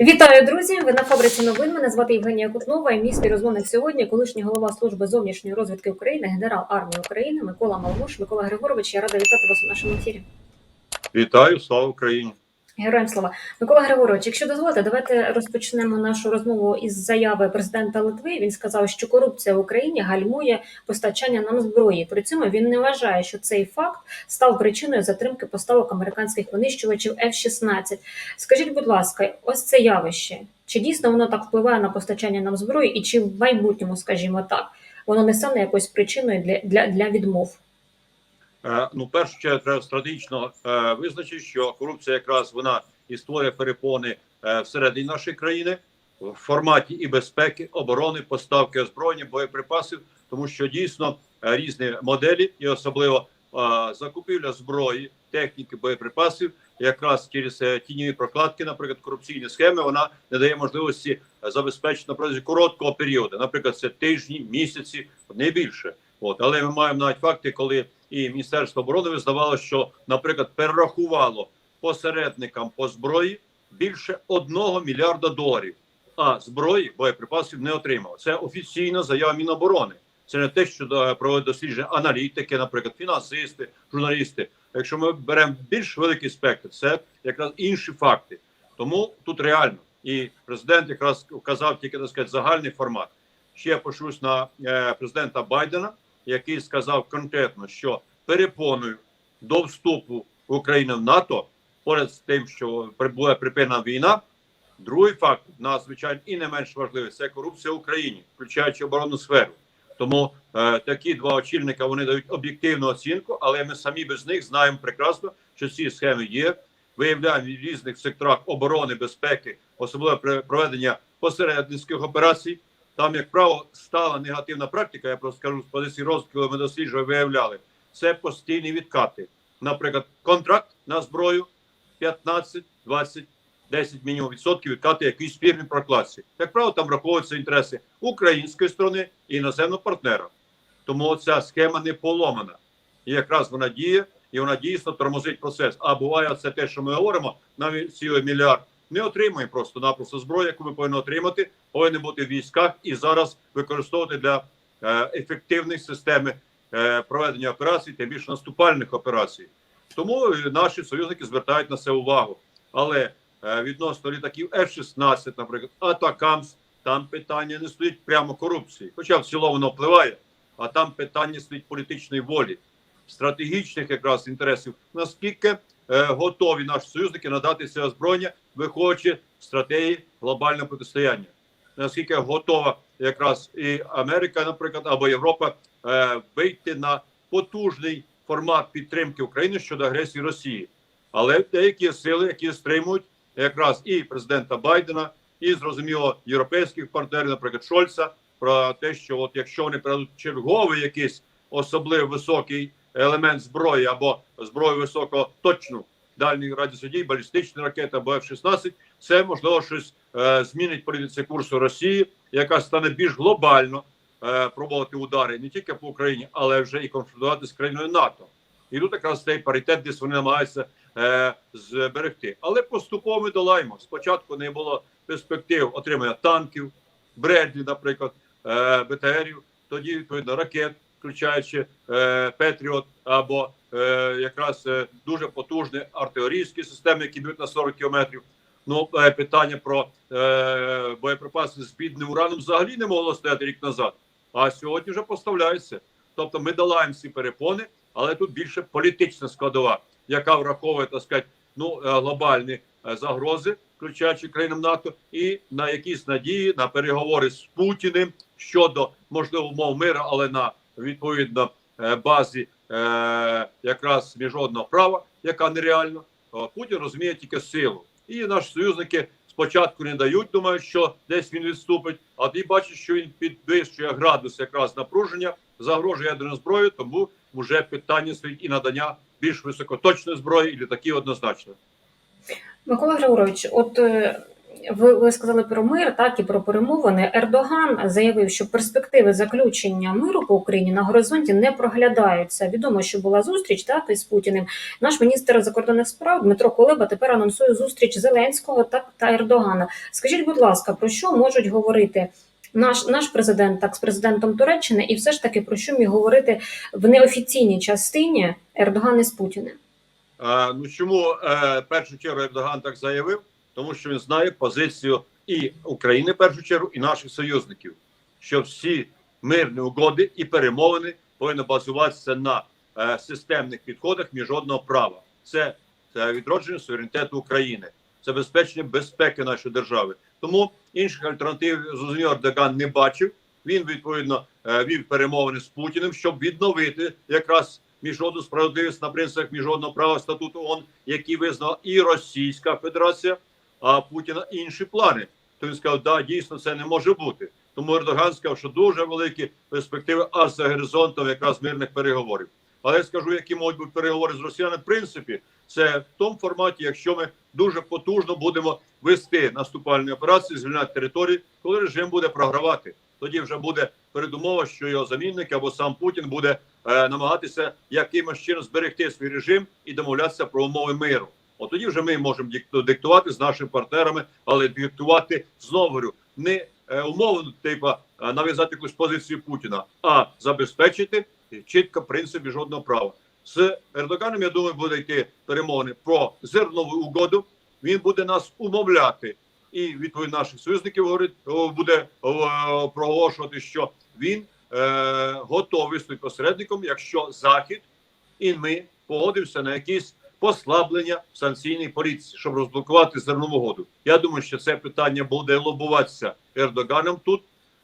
Вітаю, друзі! Ви на фабриці новин. Мене звати Євгенія Кутнова. І мій співрозмовник сьогодні, колишній голова служби зовнішньої розвідки України, генерал армії України Микола Малмуш. Микола Григорович, я рада вітати вас у нашому ефірі. Вітаю, слава Україні! Героям слова. Микола Григорович, якщо дозволите, давайте розпочнемо нашу розмову із заяви президента Литви. Він сказав, що корупція в Україні гальмує постачання нам зброї. При цьому він не вважає, що цей факт став причиною затримки поставок американських винищувачів F-16. Скажіть, будь ласка, ось це явище. Чи дійсно воно так впливає на постачання нам зброї, і чи в майбутньому, скажімо так, воно не стане якоюсь причиною для, для, для відмов? Е, Ну, першу чергу, треба стратегічно е, визначити, що корупція якраз вона і створює перепони е, всередині нашої країни в форматі і безпеки, оборони, поставки озброєння, боєприпасів, тому що дійсно різні моделі, і особливо закупівля зброї, техніки, боєприпасів, якраз через тіньові прокладки, наприклад, корупційні схеми, вона не дає можливості забезпечити протязі короткого періоду, наприклад, це тижні, місяці, не більше. От, але ми маємо навіть факти, коли і Міністерство оборони визнавало, що, наприклад, перерахувало посередникам по зброї більше одного мільярда доларів, а зброї боєприпасів не отримало. Це офіційна заява Міноборони. Це не те, що е, проводять дослідження аналітики, наприклад, фінансисти, журналісти. Якщо ми беремо більш великий спектр, це якраз інші факти. Тому тут реально і президент якраз вказав тільки так сказати, загальний формат. Ще я пошусь на е, президента Байдена, який сказав конкретно, що перепоною до вступу України в НАТО, поряд з тим, що була припинена війна. Другий факт надзвичайно і не менш важливий це корупція в Україні, включаючи оборонну сферу. Тому е, такі два очільника вони дають об'єктивну оцінку, але ми самі без них знаємо прекрасно, що ці схеми є. Виявляємо в різних секторах оборони, безпеки, особливо проведення посередницьких операцій. Там, як правило, стала негативна практика. Я просто скажу з позиції розвитку, коли ми досліджували, виявляли це постійні відкати. Наприклад, контракт на зброю 15, 20, 10 мінімум відсотків відкати якійсь фірмі прокладці. Як правило, там враховуються інтереси української сторони і іноземного партнера. Тому ця схема не поломана. І якраз вона діє, і вона дійсно тормозить процес. А буває це те, що ми говоримо, навіть цілий мільярд. Не отримуємо просто-напросто зброю, яку ми повинні отримати, повинні бути в військах і зараз використовувати для е, ефективної системи е, проведення операцій, тим більше наступальних операцій. Тому е, наші союзники звертають на це увагу. Але відносно літаків F-16, наприклад, Атакамс, там питання не стоїть прямо корупції. Хоча в цілому воно впливає, а там питання стоїть політичної волі, стратегічних якраз інтересів. Наскільки готові наші союзники надати це озброєння, виходячи з стратегії глобального протистояння? Наскільки готова якраз і Америка, наприклад, або Європа е, вийти на потужний формат підтримки України щодо агресії Росії? Але деякі сили, які стримують якраз і президента Байдена, і зрозуміло європейських партнерів, наприклад, Шольца, про те, що от якщо вони передадуть черговий якийсь особливо високий елемент зброї або зброю високого точну дальніх радіосудій, балістичні ракети або F-16, це можливо щось е, змінить політиці курсу Росії, яка стане більш глобально е, проводити удари не тільки по Україні, але вже і конфронтувати з країною НАТО. І тут якраз цей паритет, десь вони намагаються е, зберегти. Але поступово ми долаємо. Спочатку не було перспектив отримання танків, Бредлі, наприклад, е, БТРів, тоді відповідно ракет, включаючи е, Петріот або е, якраз е, дуже потужні артилерійські системи, які б'ють на 40 кілометрів. Ну, питання про боєприпаси з бідним ураном взагалі не могло стояти рік назад. А сьогодні вже поставляється. Тобто ми долаємо ці перепони, але тут більше політична складова, яка враховує так сказати, ну глобальні загрози, включаючи країнам НАТО, і на якісь надії на переговори з Путіним щодо можливо умов миру, але на відповідно е, базі е, якраз міжнародного права, яка нереальна. Путін розуміє тільки силу, і наші союзники спочатку не дають, думають, що десь він відступить, а тоді бачать, що він підвищує градус якраз напруження, загрожує ядерною зброєю, тому вже питання стоїть і надання більш високоточної зброї і літаків однозначно. Микола Григорович, от е, ви, ви сказали про мир, так і про перемовини. Ердоган заявив, що перспективи заключення миру по Україні на горизонті не проглядаються. Відомо, що була зустріч так із Путіним. Наш міністр закордонних справ Дмитро Кулеба тепер анонсує зустріч Зеленського так та Ердогана. Скажіть, будь ласка, про що можуть говорити? Наш наш президент так з президентом Туреччини, і все ж таки про що міг говорити в неофіційній частині Ердоган із Путіним? Ну чому е, першу чергу Ердоган так заявив? Тому що він знає позицію і України в першу чергу, і наших союзників, що всі мирні угоди і перемовини повинні базуватися на е, системних підходах міжнародного права. Це, це відродження суверенітету України, забезпечення безпеки нашої держави. Тому інших альтернатив зрозуміло, Ердоган не бачив. Він відповідно е, вів перемовини з Путіним, щоб відновити якраз міжнародну справедливість на принципах міжнародного права статуту ООН, які визнала і Російська Федерація, а Путіна інші плани. То він сказав, да, дійсно це не може бути. Тому Ердоган сказав, що дуже великі перспективи аж за горизонтом якраз мирних переговорів. Але я скажу, які можуть бути переговори з росіянами, в принципі, це в тому форматі, якщо ми дуже потужно будемо вести наступальні операції, звільняти території, коли режим буде програвати. Тоді вже буде передумова, що його замінник або сам Путін буде е, намагатися якимось чином зберегти свій режим і домовлятися про умови миру. От тоді вже ми можемо диктувати з нашими партнерами, але диктувати знову говорю, не е, умовно, типа е, нав'язати якусь позицію Путіна, а забезпечити чітко принцип міжнародного права. З Ердоганом, я думаю, буде йти перемовини про зернову угоду. Він буде нас умовляти, і відповідь наших союзників говорить, буде проголошувати, що він е, готовий виступити посередником, якщо Захід і ми погодимося на якісь послаблення санкційної політики, щоб розблокувати зернову. Я думаю, що це питання буде лобуватися Ердоганом тут,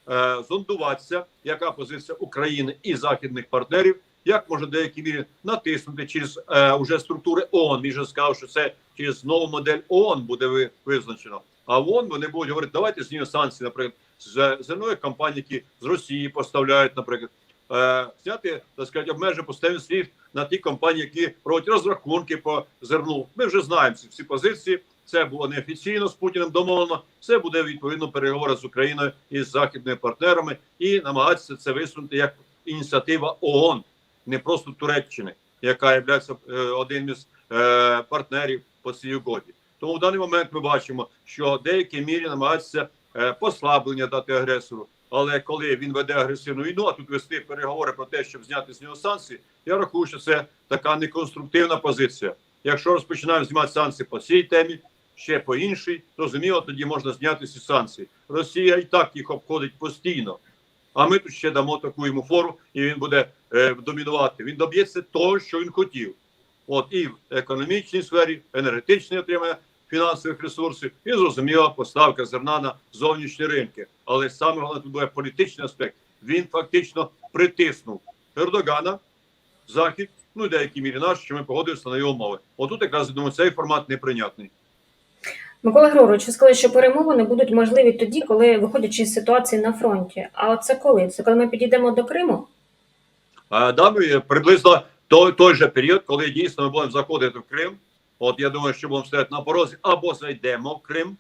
е, зондуватися, яка позиція України і західних партнерів. Як можна в деякій мірі натиснути через е, уже структури ООН? Він же сказав, що це через нову модель ООН буде ви, визначено. А в ООН вони будуть говорити, давайте знімемо санкції, наприклад, з зернових компаній, які з Росії поставляють, наприклад, е, зняти так сказати, обмеження поставити слід на ті компанії, які проводять розрахунки по зерну. Ми вже знаємо ці всі позиції. Це було неофіційно з Путіним домовлено. Це буде відповідно переговори з Україною і з західними партнерами, і намагатися це висунути як ініціатива ООН, не просто Туреччини, яка є одним із е, партнерів по цій угоді. Тому в даний момент ми бачимо, що в деякій мірі намагаються е, послаблення дати агресору. Але коли він веде агресивну війну, а тут вести переговори про те, щоб зняти з нього санкції, я рахую, що це така неконструктивна позиція. Якщо розпочинаємо знімати санкції по цій темі, ще по іншій, зрозуміло, тоді можна зняти ці санкції. Росія і так їх обходить постійно. А ми тут ще дамо таку йому фору, і він буде е, домінувати. Він доб'ється того, що він хотів. От і в економічній сфері, енергетичне отримання фінансових ресурсів, і зрозуміло, поставка зерна на зовнішні ринки. Але саме головне тут буде політичний аспект. Він фактично притиснув Ердогана, Захід, ну і в деякій мірі наш, що ми погодилися на його умови. Отут якраз я думаю, цей формат неприйнятний. Микола Григорович, ви сказали, що перемовини будуть можливі тоді, коли виходячи з ситуації на фронті. А це коли? Це коли ми підійдемо до Криму? А да, ми приблизно той, той же період, коли дійсно ми будемо заходити в Крим. От я думаю, що будемо стояти на порозі або зайдемо в Крим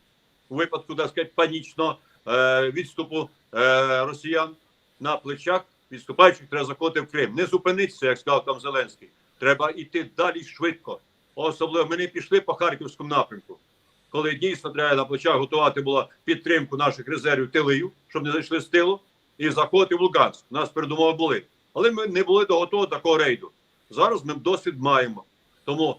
у випадку, так сказати, панічного е, відступу е, росіян на плечах. Відступаючих треба заходити в Крим. Не зупинитися, як сказав там Зеленський. Треба йти далі швидко. Особливо ми не пішли по харківському напрямку, коли дійсно треба на плечах готувати було підтримку наших резервів тилию, щоб не зайшли з тилу, і заходити в Луганськ. У нас передумови були. Але ми не були до готового такого рейду. Зараз ми досвід маємо. Тому,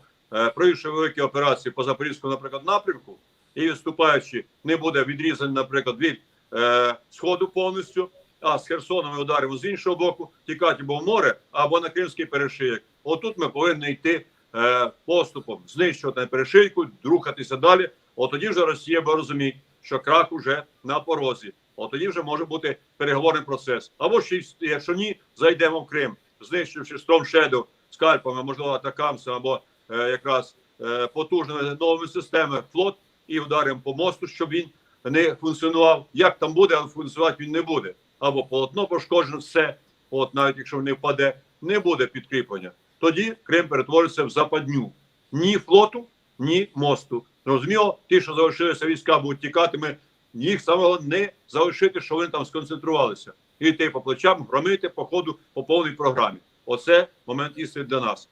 провівши великі операції по Запорізькому, наприклад, напрямку, і відступаючи, не буде відрізаний, наприклад, від е, сходу повністю, а з Херсоном ударимо з іншого боку, тікати або в море, або на Кримський перешийок. Отут ми повинні йти е, поступом, знищувати перешийку, рухатися далі. От тоді вже Росія буде розуміти, що крах уже на порозі. От тоді вже може бути переговорний процес. Або ще якщо ні, зайдемо в Крим, знищивши Shadow скальпами, можливо, атакамсом, або е, якраз е, потужними новими системами флот і вдаримо по мосту, щоб він не функціонував. Як там буде, але функціонувати він не буде. Або полотно пошкоджено, все. От навіть якщо не впаде, не буде підкріплення. Тоді Крим перетвориться в западню ні флоту, ні мосту. Зрозуміло, ті, що залишилися війська, будуть тікати. Ми їх саме не залишити, що вони там сконцентрувалися. І йти по плечам, громити по ходу по повній програмі. Оце момент істини для нас.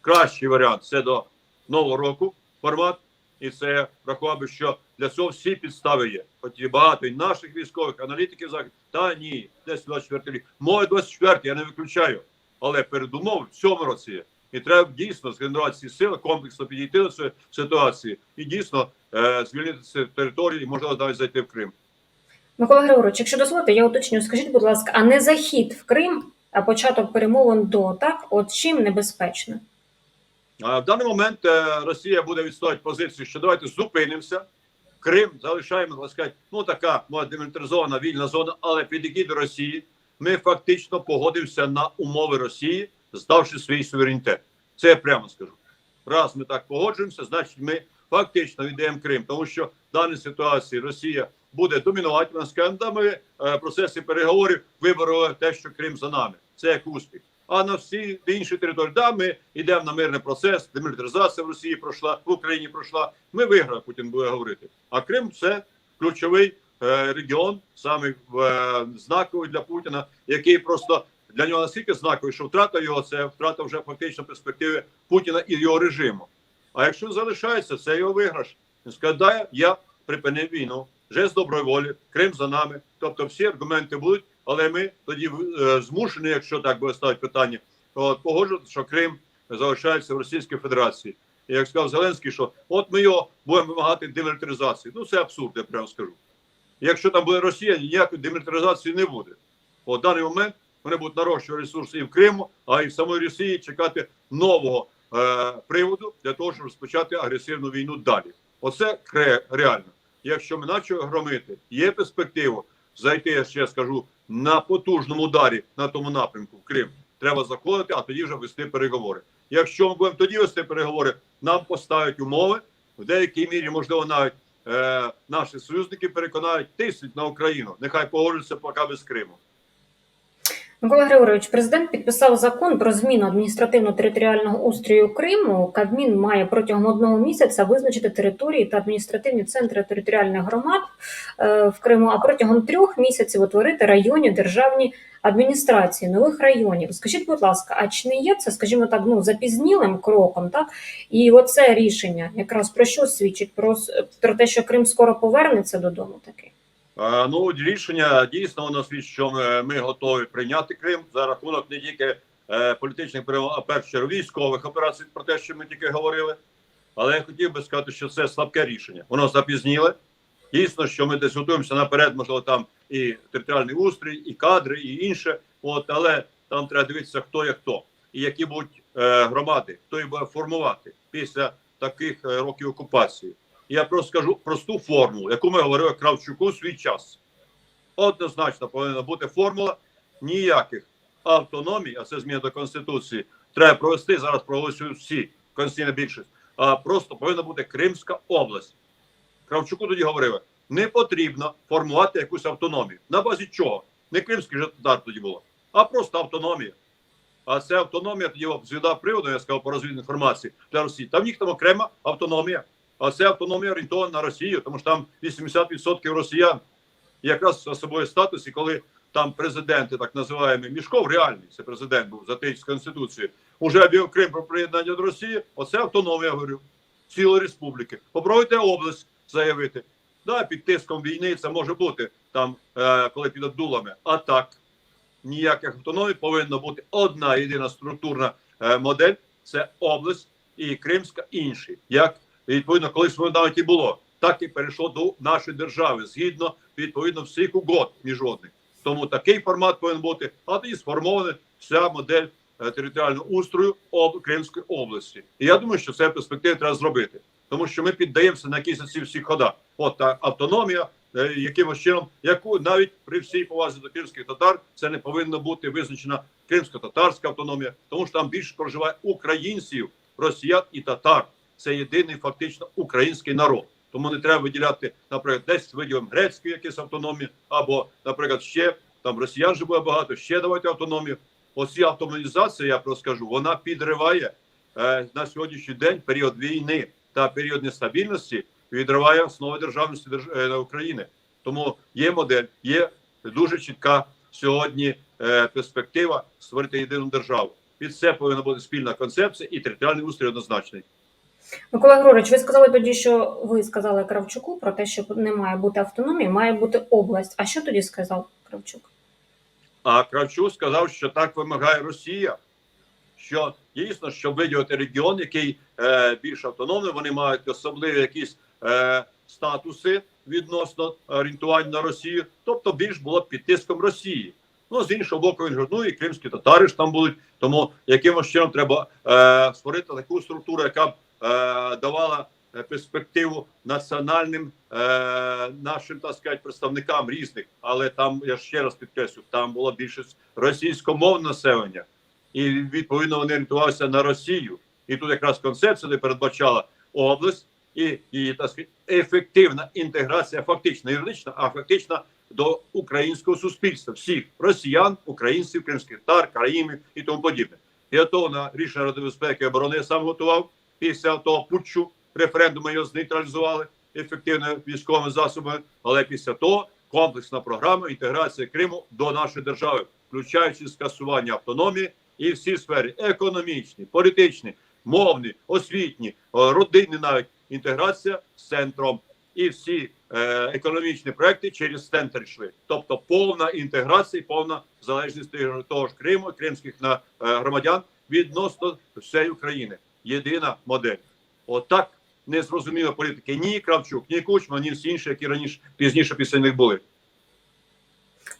Кращий варіант це до нового року формат, і це врахував би, що для цього всі підстави є. Хоч і багато і наших військових аналітиків захід. Та ні, десь 24 рік. Моє 24 я не виключаю. Але передумов в цьому році. І треба дійсно згенерувати ці сили, комплексно підійти до цієї ситуації і дійсно е, звільнити ці території, і можливо навіть зайти в Крим. Микола Григорович, якщо дозволите, я уточню, скажіть, будь ласка, а не захід в Крим, а початок перемовин до так, от чим небезпечно? В даний момент е, Росія буде відстоювати позицію, що давайте зупинимося. Крим залишаємо, так сказати, ну така може, демілітаризована вільна зона, але підійти до Росії. Ми фактично погодимося на умови Росії, здавши свій суверенітет. Це я прямо скажу. Раз ми так погоджуємося, значить ми фактично віддаємо Крим, тому що в даній ситуації Росія буде домінувати. Вона скаже, ми е, переговорів вибороли те, що Крим за нами. Це як успіх. А на всі інші території, да, ми йдемо на мирний процес, демілітаризація в Росії пройшла, в Україні пройшла. Ми виграли, Путін буде говорити. А Крим це ключовий е, регіон, саме е, знаковий для Путіна, який просто для нього настільки знаковий, що втрата його це втрата вже фактично перспективи Путіна і його режиму. А якщо залишається, це його виграш. Він да, я припинив війну, вже з доброї волі, Крим за нами. Тобто всі аргументи будуть, але ми тоді е, змушені, якщо так буде ставити питання, от, погоджувати, що Крим залишається в Російській Федерації. І як сказав Зеленський, що от ми його будемо вимагати демілітаризації. Ну це абсурд, я прямо скажу. Якщо там буде Росія, ніякої демілітаризації не буде. Бо в даний момент вони будуть нарощувати ресурси і в Криму, а і в самої Росії чекати нового е, приводу для того, щоб розпочати агресивну війну далі. Оце реально. Якщо ми почали громити, є перспектива зайти, я ще скажу, на потужному ударі на тому напрямку в Крим. Треба заходити, а тоді вже вести переговори. Якщо ми будемо тоді вести переговори, нам поставлять умови в деякій мірі, можливо, навіть е, наші союзники переконають тиснуть на Україну. Нехай погоджуються поки без Криму. Микола Григорович, президент підписав закон про зміну адміністративно-територіального устрою Криму. Кабмін має протягом одного місяця визначити території та адміністративні центри територіальних громад е, в Криму, а протягом трьох місяців утворити районні державні адміністрації нових районів. Скажіть, будь ласка, а чи не є це, скажімо так, ну запізнілим кроком? Так і оце рішення якраз про що свідчить? Про, про те, що Крим скоро повернеться додому, таки. Е, Ну, рішення дійсно воно свідчить, що ми, ми готові прийняти Крим за рахунок не тільки е, політичних а чергу військових операцій, про те, що ми тільки говорили. Але я хотів би сказати, що це слабке рішення. Воно запізніле. Дійсно, що ми десь готуємося наперед, можливо, там і територіальний устрій, і кадри, і інше. От, але там треба дивитися, хто є хто, і які будуть е, громади, хто їх буде формувати після таких е, років окупації. Я просто скажу просту формулу, яку ми говорили Кравчуку в свій час. Однозначно повинна бути формула ніяких автономій, а це зміна до Конституції. Треба провести зараз проголосують всі конституційна більшість. А просто повинна бути Кримська область. Кравчуку тоді говорили: не потрібно формувати якусь автономію. На базі чого? Не кримський же татар тоді було, а просто автономія. А це автономія тоді звіда приводу, я сказав по розвідній інформації для Росії. Там в них там окрема автономія. А це автономія орієнтована на Росію, тому що там 80% росіян. І якраз в особливий статусі, коли там президенти, так називаємо, Мішков, реальний це президент був за тисяч Конституцією, уже об'явив Крим про приєднання до Росії. Оце автономія, говорю, цілої республіки. Попробуйте область заявити. Да, під тиском війни це може бути там, е, коли під дулами. А так ніяких автономій повинна бути одна єдина структурна е, модель це область і Кримська інші. Як відповідно, колись воно навіть і було, так і перейшло до нашої держави згідно відповідно всіх угод міжнародних. Тому такий формат повинен бути, а тоді сформована вся модель е, територіального устрою об Кримської області. І я думаю, що це в перспективі треба зробити, тому що ми піддаємося на якісь ці всі хода. От та автономія, е, якимось чином, яку навіть при всій повазі до кримських татар це не повинно бути визначена кримсько-татарська автономія, тому що там більше проживає українців, росіян і татар. Це єдиний фактично український народ. Тому не треба виділяти, наприклад, десь виділимо грецьку якісь автономію, або, наприклад, ще там росіян же буде багато, ще давайте автономію. Оці автоматизація, я просто скажу, вона підриває е, на сьогоднішній день період війни та період нестабільності відриває основи державності держ- е, України. Тому є модель, є дуже чітка сьогодні е, перспектива створити єдину державу. Під це повинна бути спільна концепція і територіальний устрій однозначний. Микола Григорович, ви сказали тоді, що ви сказали Кравчуку про те, що не має бути автономії, має бути область. А що тоді сказав Кравчук? А Кравчук сказав, що так вимагає Росія. Що дійсно, щоб виділити регіон, який е, більш автономний, вони мають особливі якісь е, статуси відносно орієнтування на Росію, тобто більш було під тиском Росії. Ну з іншого боку, він ну і кримські татари ж там будуть. Тому якимось чином треба е, створити таку структуру, яка б давала е, перспективу національним е, нашим так сказати, представникам різних, але там я ще раз підкреслю, там була більшість російськомовне населення, і відповідно вони орієнтувалися на Росію. І тут якраз концепція не передбачала область і її так сказати, ефективна інтеграція, фактично юридична, а фактично до українського суспільства, всіх росіян, українців, кримських татар, країни і тому подібне. Я то на рішення Ради безпеки і оборони я сам готував після того путчу референдуму його знейтралізували ефективними військовими засобами. Але після того комплексна програма інтеграції Криму до нашої держави, включаючи скасування автономії і всі сфери економічні, політичні, мовні, освітні, родинні, навіть інтеграція з центром і всі е, економічні проекти через центр йшли. Тобто повна інтеграція, повна залежність того ж Криму, кримських на, е, громадян відносно всієї України. Єдина модель. Отак не зрозуміла політики ні Кравчук, ні Кучма, ні всі інші, які раніше пізніше після них були.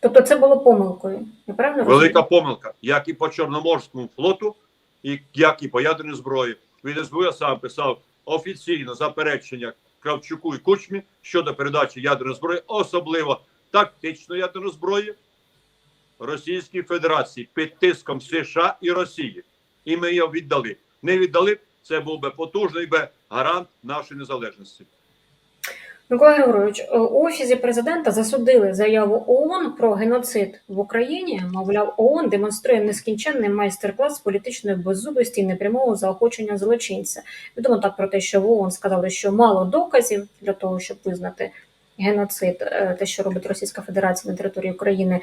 Тобто це було помилкою. Я правильно Велика помилка, як і по Чорноморському флоту, і як і по ядерній зброї. Від СБУ я сам писав офіційно заперечення Кравчуку і Кучмі щодо передачі ядерної зброї, особливо тактичної ядерної зброї Російській Федерації під тиском США і Росії. І ми її віддали. Не віддали. б, Це був би потужний би гарант нашої незалежності. Микола Григорович, е, у офісі президента засудили заяву ООН про геноцид в Україні. Мовляв, ООН демонструє нескінченний майстер-клас політичної беззубості і непрямого заохочення злочинця. Відомо так про те, що в ООН сказали, що мало доказів для того, щоб визнати геноцид, е, те, що робить Російська Федерація на території України.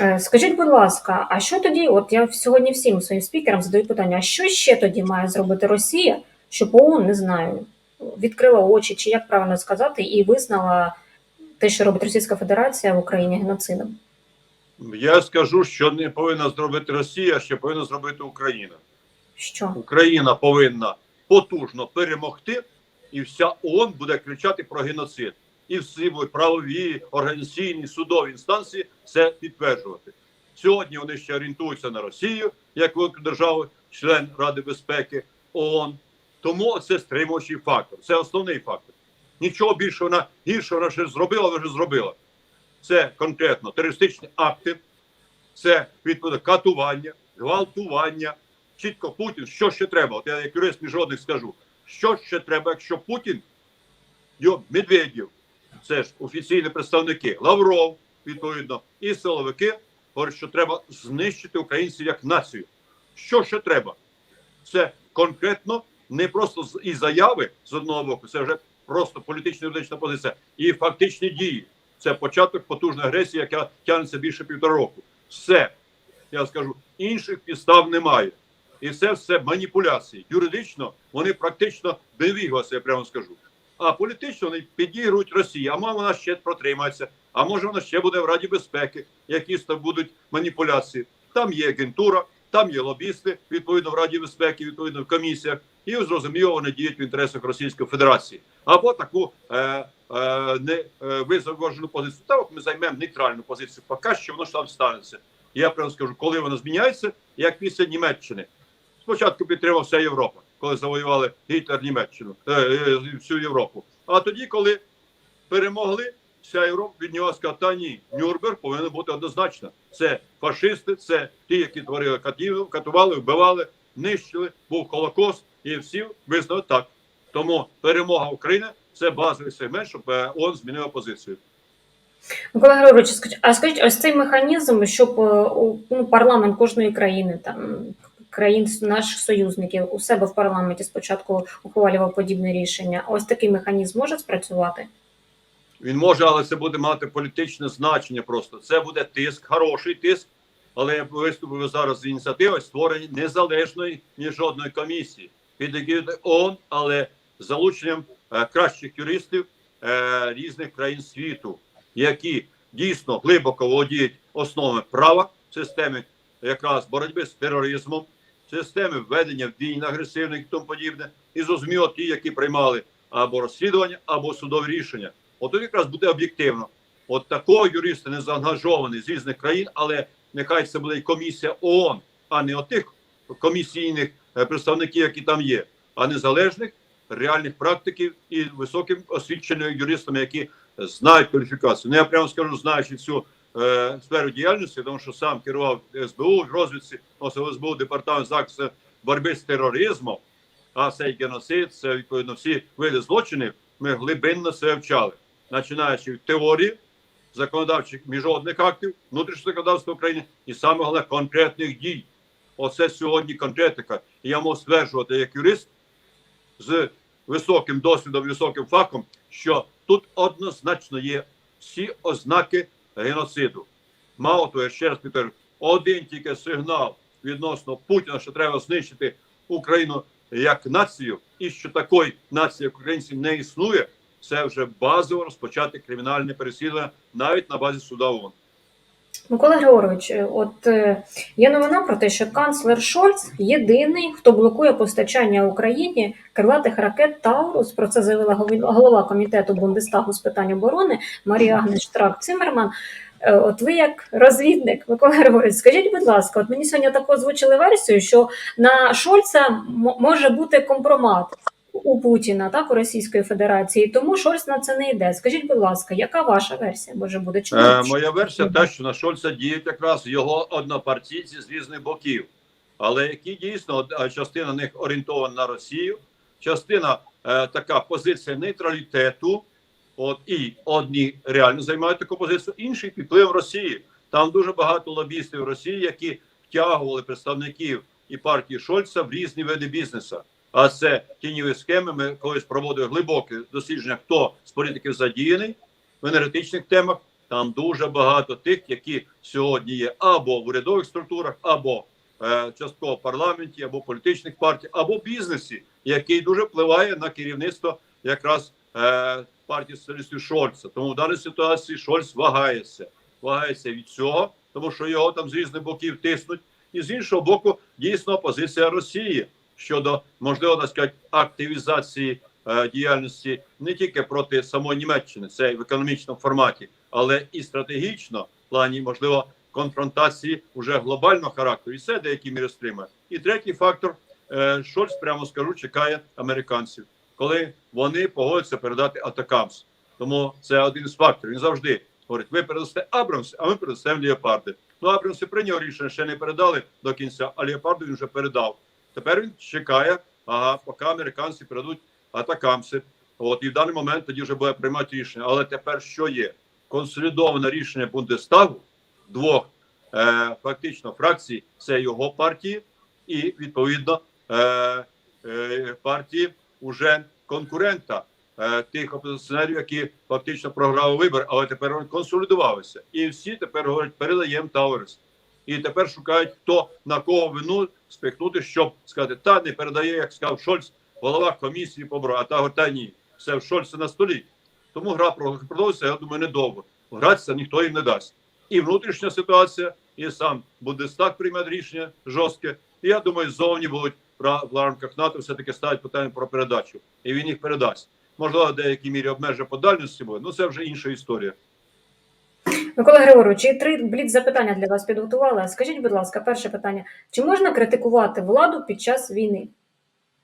Е, Скажіть, будь ласка, а що тоді? От я сьогодні всім своїм спікерам задаю питання: а що ще тоді має зробити Росія, щоб ООН не знаю, відкрила очі, чи як правильно сказати, і визнала те, що робить Російська Федерація в Україні геноцидом. Я скажу, що не повинна зробити Росія, а що повинна зробити Україна. Що? Україна повинна потужно перемогти, і вся ООН буде кричати про геноцид. І всі будуть правові, організаційні, судові інстанції це підтверджувати. Сьогодні вони ще орієнтуються на Росію як велику державу, член Ради безпеки ООН. Тому це стримуючий фактор. Це основний фактор. Нічого більше вона гірше вона ще зробила, вона вже зробила. Це конкретно терористичні акти, це відповідно катування, гвалтування. Чітко Путін, що ще треба? От я як юрист міжнародних скажу, що ще треба, якщо Путін, його Медведєв, це ж офіційні представники, Лавров, відповідно, і силовики говорять, що треба знищити українців як націю. Що ще треба? Це конкретно не просто і заяви з одного боку, це вже просто політична юридична позиція, і фактичні дії. Це початок потужної агресії, яка тягнеться більше півтора року. Все, я скажу, інших підстав немає. І це все маніпуляції. Юридично вони практично невігласи, я прямо скажу. А політично вони підігрують Росії. А може вона ще протримається, а може вона ще буде в Раді безпеки, якісь там будуть маніпуляції. Там є агентура, там є лобісти, відповідно в Раді безпеки, відповідно в комісіях, і зрозуміло, вони діють в інтересах Російської Федерації. Або таку е, е, не е, визагожену позицію. Та от ми займемо нейтральну позицію. Поки що воно ж там станеться. Я прямо скажу, коли воно зміняється, як після Німеччини. Спочатку підтримав вся Європа, коли завоювали Гітлер Німеччину, е, е, всю Європу. А тоді, коли перемогли, вся Європа від нього сказала, та ні, Нюрнберг повинен бути однозначно. Це фашисти, це ті, які творили катували, вбивали, нищили, був Холокост, і всі визнали так. Тому перемога України це базовий сегмент, щоб е, ООН змінила позицію. Микола Григорович, а скажіть, ось цей механізм, щоб ну, парламент кожної країни, там країн наших союзників у себе в парламенті спочатку ухвалював подібне рішення. Ось такий механізм може спрацювати. Він може, але це буде мати політичне значення. Просто це буде тиск, хороший тиск. Але я виступив зараз з ініціативою створення незалежної міжнародної комісії під егідою ООН, але залученням е, кращих юристів е, різних країн світу, які дійсно глибоко володіють основами права, системи якраз боротьби з тероризмом, системи введення війн агресивних і тому подібне, і зрозуміло ті, які приймали або розслідування, або судові рішення. От тут якраз буде об'єктивно. От такого юриста не заангажований з різних країн, але нехай це буде і комісія ООН, а не отих комісійних е, представників, які там є, а незалежних реальних практиків і високим освіченими юристами, які знають кваліфікацію. Ну я прямо скажу, знаючи цю е, сферу діяльності, тому що сам керував СБУ в розвідці, носив СБУ департамент захисту боротьби з тероризмом, а цей геноцид, це відповідно всі види злочинів. Ми глибинно це вчали, починаючи від теорії законодавчих міжнародних актів, внутрішнього законодавства України і саме головне конкретних дій. Оце сьогодні конкретика. І я можу стверджувати як юрист з високим досвідом, високим фахом, що тут однозначно є всі ознаки геноциду. Мало того, я ще раз повторю, один тільки сигнал відносно Путіна, що треба знищити Україну як націю, і що такої нації, як українці, не існує. Це вже базово розпочати кримінальне переслідування навіть на базі суда ООН. Микола Григорович, е, от е, є новина про те, що канцлер Шольц єдиний, хто блокує постачання Україні крилатих ракет Таурус. Про це заявила голова комітету Бундестагу з питань оборони Марія Агнес Штрак Цимерман. Е, От ви як розвідник, Микола Григорович, скажіть, будь ласка, от мені сьогодні таку озвучили версію, що на Шольца може бути компромат у Путіна, так у Російської Федерації, тому Шольц на це не йде. Скажіть, будь ласка, яка ваша версія може буде? Чому? Е, моя версія та, що на Шольца діють якраз його однопартійці з різних боків, але які дійсно е, частина них орієнтована на Росію, частина е, така позиція нейтралітету. От і одні реально займають таку позицію, інші під впливом Росії. Там дуже багато лобістів Росії, які втягували представників і партії Шольца в різні види бізнесу. А це тіньові схеми. Ми колись проводили глибоке дослідження, хто з політиків задіяний в енергетичних темах. Там дуже багато тих, які сьогодні є або в урядових структурах, або е, частково в парламенті, або в політичних партій, або в бізнесі, який дуже впливає на керівництво якраз е, партії соціалістів Шольца. Тому в даній ситуації Шольц вагається, вагається від цього, тому що його там з різних боків тиснуть. І з іншого боку, дійсно позиція Росії щодо можливо так сказати, активізації е, діяльності не тільки проти самої Німеччини, це в економічному форматі, але і стратегічно в плані можливо конфронтації уже глобального характеру. І це деякі міри стримує. І третій фактор е, Шольц, прямо скажу, чекає американців, коли вони погодяться передати Атакамс. Тому це один з факторів. Він завжди говорить: ви передасте Абрамс, а ми передасте Леопарди. Ну Абрамси прийняв рішення, ще не передали до кінця, а Леопарду він вже передав. Тепер він чекає, ага, поки американці передадуть атакамси. От і в даний момент тоді вже буде приймати рішення. Але тепер що є? Консолідоване рішення Бундестагу двох е, фактично фракцій це його партії, і відповідно е, е, партії уже конкурента е, тих опозиціонерів, які фактично програли вибори, але тепер консолідувалися. І всі тепер говорять, передаємо Тауерс. І тепер шукають, хто на кого вину спихнути, щоб сказати, та не передає, як сказав Шольц, голова комісії по бро, а та та ні, все в Шольца на столі. Тому гра продовжиться, я думаю, недовго. Гратися ніхто їм не дасть. І внутрішня ситуація, і сам Бундестаг прийме рішення жорстке. І я думаю, зовні будуть в рамках НАТО все-таки ставити питання про передачу. І він їх передасть. Можливо, в деякій мірі обмежує по дальності буде, ну це вже інша історія. Микола Григорович, три бліц запитання для вас підготувала. Скажіть, будь ласка, перше питання: чи можна критикувати владу під час війни?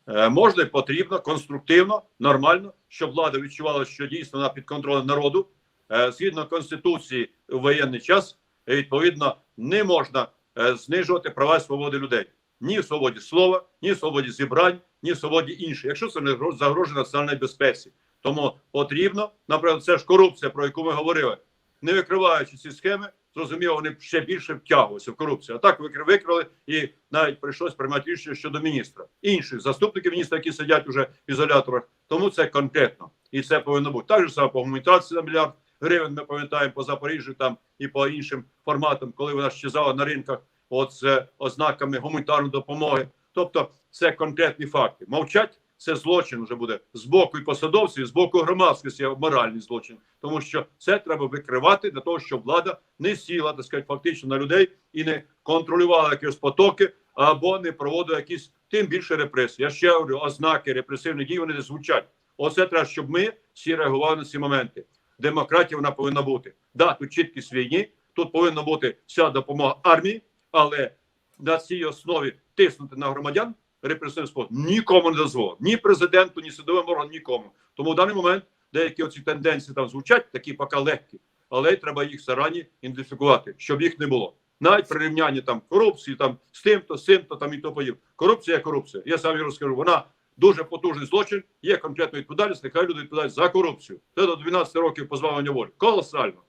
Е, можна і потрібно конструктивно, нормально, щоб влада відчувала, що дійсно вона під контролем народу. Е, згідно конституції у воєнний час, е, відповідно, не можна знижувати права і свободи людей ні в свободі слова, ні в свободі зібрань, ні в свободі інших, якщо це не гро- загрожує національній безпеці. Тому потрібно, наприклад, це ж корупція, про яку ми говорили. Не викриваючи ці схеми, зрозуміло, вони ще більше втягувалися в корупцію. А так викри- викрили і навіть прийшлось приймати рішення щодо міністра, інших заступників міністра, які сидять уже в ізоляторах. Тому це конкретно і це повинно бути. Так же саме по гуманітарці на мільярд гривень. Ми пам'ятаємо по Запоріжжю там і по іншим форматам, коли вона щезала на ринках, от з ознаками гуманітарної допомоги. Тобто, це конкретні факти. Мовчать це злочин вже буде з боку і посадовців, і з боку громадськості, моральний злочин, тому що це треба викривати для того, щоб влада не сіла так сказати, фактично на людей і не контролювала якісь потоки або не проводила якісь тим більше репресії. Я ще говорю, ознаки репресивних дій вони не звучать. Оце треба, щоб ми всі реагували на ці моменти. Демократія вона повинна бути. Да, тут чіткість війні, тут повинна бути вся допомога армії, але на цій основі тиснути на громадян репресивний спосіб нікому не дозволить. Ні президенту, ні судовим органам, нікому. Тому в даний момент деякі оці тенденції там звучать, такі поки легкі, але треба їх зарані ідентифікувати, щоб їх не було. Навіть прирівняння там корупції, там з тим-то, з тим-то там і то подібне. Корупція є корупція. Я сам їй розкажу, вона дуже потужний злочин, є конкретна відповідальність, нехай люди відповідають за корупцію. Це до 12 років позбавлення волі. Колосально.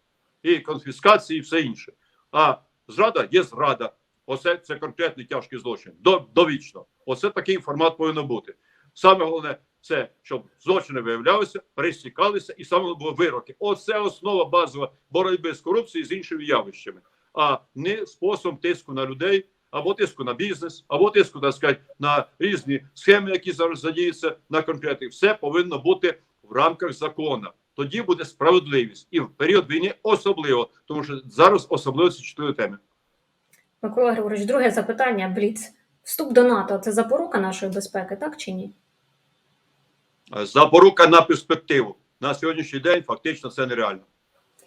І конфіскації, і все інше. А зрада є зрада. Оце це конкретний тяжкий злочин. До, довічно. Оце такий формат повинен бути. Саме головне, це щоб злочини виявлялися, пересікалися, і саме було вироки. Оце основа базова боротьби з корупцією з іншими явищами, а не способом тиску на людей, або тиску на бізнес, або тиску, так сказати, на різні схеми, які зараз задіються на конкретних. Все повинно бути в рамках закону. Тоді буде справедливість і в період війни особливо, тому що зараз особливо ці чотири теми. Микола Григорович, друге запитання. Бліц. Вступ до НАТО це запорука нашої безпеки, так чи ні? Запорука на перспективу на сьогоднішній день фактично це нереально.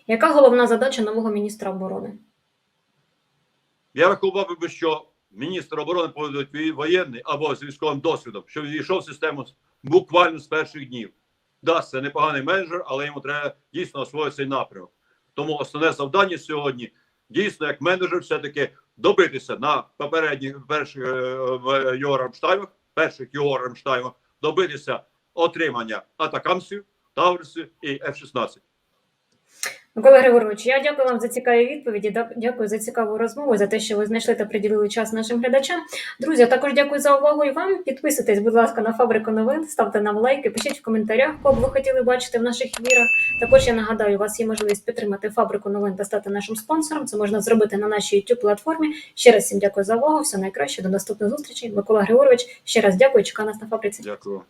Яка головна задача нового міністра оборони? Я рахував би, що міністр оборони повинен воєнний або з військовим досвідом, що війшов в систему буквально з перших днів. Да, це непоганий менеджер, але йому треба дійсно освоїти цей напрямок. Тому основне завдання сьогодні дійсно, як менеджер, все-таки добитися на попередніх перших е, його рамштаймах, перших його рамштаймах, добитися отримання атакамсів, Таурсів і F-16. Микола Григорович, я дякую вам за цікаві відповіді. Дякую за цікаву розмову, за те, що ви знайшли та приділили час нашим глядачам. Друзі, також дякую за увагу і вам. Підписуйтесь, будь ласка, на фабрику новин, ставте нам лайки, пишіть в коментарях, кого б ви хотіли бачити в наших ефірах. Також я нагадаю, у вас є можливість підтримати фабрику новин та стати нашим спонсором. Це можна зробити на нашій youtube платформі. Ще раз всім дякую за увагу. Все найкраще. До наступних зустрічей. Микола Григорович, ще раз дякую. Чекаю нас на фабриці. Дякую.